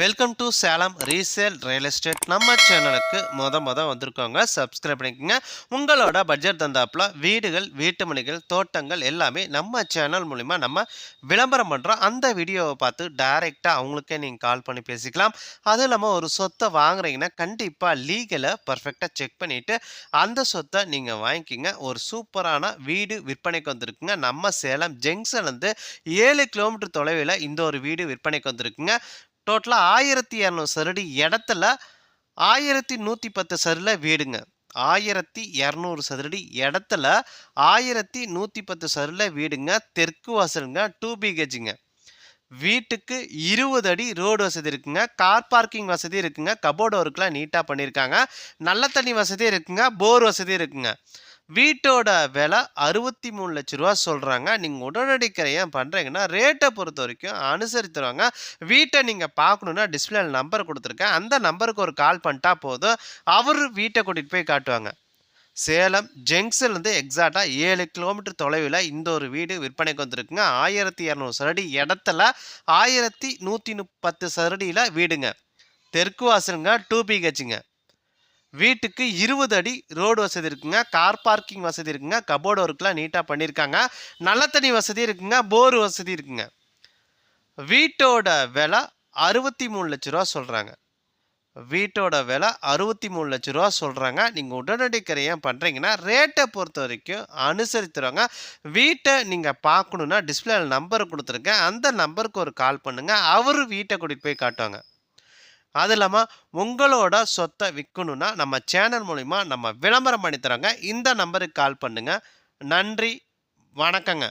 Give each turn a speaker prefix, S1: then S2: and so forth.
S1: Welcome to Salem resale real estate நம்ம சேனலுக்கு மொத மொதல் வந்திருக்கோங்க சப்ஸ்கிரைப் பண்ணிக்கோங்க. உங்களோட பட்ஜெட் தந்தாப்புல வீடுகள் வீட்டு மணிகள் தோட்டங்கள் எல்லாமே நம்ம சேனல் மூலிமா நம்ம விளம்பரம் பண்ணுறோம் அந்த வீடியோவை பார்த்து டைரெக்டாக அவங்களுக்கே நீங்கள் கால் பண்ணி பேசிக்கலாம். அதுவும் இல்லாமல் ஒரு சொத்தை வாங்குறீங்கன்னா கண்டிப்பாக லீகலை பர்ஃபெக்டாக செக் பண்ணிவிட்டு அந்த சொத்தை நீங்கள் வாங்கிக்கிங்க. ஒரு சூப்பரான வீடு விற்பனைக்கு வந்திருக்குங்க. நம்ம சேலம் ஜங்ஷன்லேருந்து ஏழு கிலோமீட்டர் தொலைவில் இந்த ஒரு வீடு விற்பனைக்கு வந்திருக்குங்க. டோட்டலாக ஆயிரத்தி இரநூறு சதுரடி இடத்துல ஆயிரத்தி நூற்றி பத்து சதுரில் வீடுங்க. ஆயிரத்தி இரநூறு சதுரடி இடத்துல ஆயிரத்தி நூற்றி பத்து சதுரில் வீடுங்க. தெற்கு வாசலுங்க டூ பிஹெச்ங்க வீட்டுக்கு இருபது அடி ரோடு வசதி இருக்குங்க. கார் பார்க்கிங் வசதி இருக்குங்க. கபோர்டு ஒர்க்லாம் நீட்டாக பண்ணியிருக்காங்க நல்ல தண்ணி வசதி இருக்குங்க. போர் வசதி இருக்குங்க. வீட்டோட விலை அறுபத்தி மூணு லட்ச ரூபா சொல்கிறாங்க நீங்கள் உடனடி கிரையம் பண்ணுறீங்கன்னா ரேட்டை பொறுத்த வரைக்கும் அனுசரித்துருவாங்க வீட்டை நீங்கள் பார்க்கணுன்னா டிஸ்பிளேல நம்பர் கொடுத்துருக்கேன். அந்த நம்பருக்கு ஒரு கால் பண்ணிட்டா போதும். அவர் வீட்டை கூட்டிகிட்டு போய் காட்டுவாங்க. சேலம் ஜங்ஷன்லேருந்து எக்ஸாக்டாக ஏழு கிலோமீட்டர் தொலைவில் இந்த ஒரு வீடு விற்பனைக்கு வந்திருக்குங்க. ஆயிரத்தி இரநூறு சதுரடி இடத்துல ஆயிரத்தி நூற்றி முப்பத்து சதுரடியில் வீடுங்க. தெற்கு வாசலுங்க டூ பிஹெச்சுங்க வீட்டுக்கு இருபது அடி ரோடு வசதி இருக்குங்க. கார் பார்க்கிங் வசதி இருக்குங்க. கபோர்டு ஒர்க்லாம் நீட்டாக பண்ணியிருக்காங்க நல்ல தண்ணி வசதி இருக்குங்க. போர் வசதி இருக்குங்க. வீட்டோட விலை அறுபத்தி மூணு லட்ச ரூபா சொல்கிறாங்க வீட்டோட விலை அறுபத்தி மூணு லட்ச ரூபா சொல்கிறாங்க நீங்கள் உடனடி கிரையம் பண்ணுறீங்கன்னா ரேட்டை பொறுத்த வரைக்கும் அனுசரித்துருவாங்க. வீட்டை நீங்கள் பார்க்கணுன்னா டிஸ்பிளேல நம்பர் கொடுத்துருக்கேன் அந்த நம்பருக்கு ஒரு கால் பண்ணுங்கள் அவர் வீட்டை கூட்டிகிட்டு போய் காட்டுவாங்க. அது இல்லாமல் உங்களோட சொத்தை விற்கணுன்னா நம்ம சேனல் மூலிமா நம்ம விளம்பரம் பண்ணி தரோங்க இந்த நம்பருக்கு கால் பண்ணுங்கள் நன்றி. வணக்கங்க.